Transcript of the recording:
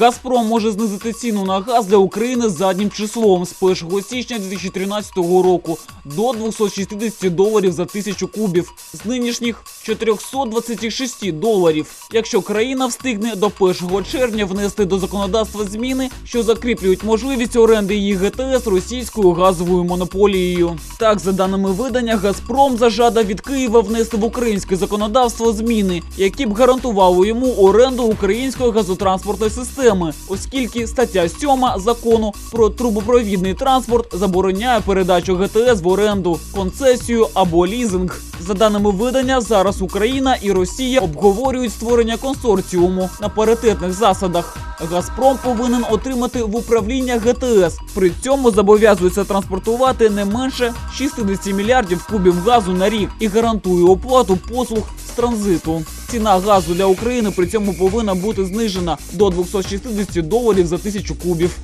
Газпром може знизити ціну на газ для України заднім числом з 1 січня 2013 року до 260 доларів за тисячу кубів з нинішніх 426 доларів. Якщо країна встигне до 1 червня внести до законодавства зміни, що закріплюють можливість оренди її ГТС російською газовою монополією. Так, за даними видання, Газпром зажада від Києва внести в українське законодавство зміни, які б гарантували йому оренду української газотранспортної системи, оскільки стаття 7 закону про трубопровідний транспорт забороняє передачу ГТС в оренду, концесію або лізинг. За даними видання, зараз Україна і Росія обговорюють створення консорціуму на паритетних засадах. Газпром повинен отримати в управління ГТС. При цьому зобов'язується транспортувати не менше 60 мільярдів кубів газу на рік і гарантує оплату послуг з транзиту. Ціна газу для України при цьому повинна бути знижена до 260 доларів за тисячу кубів.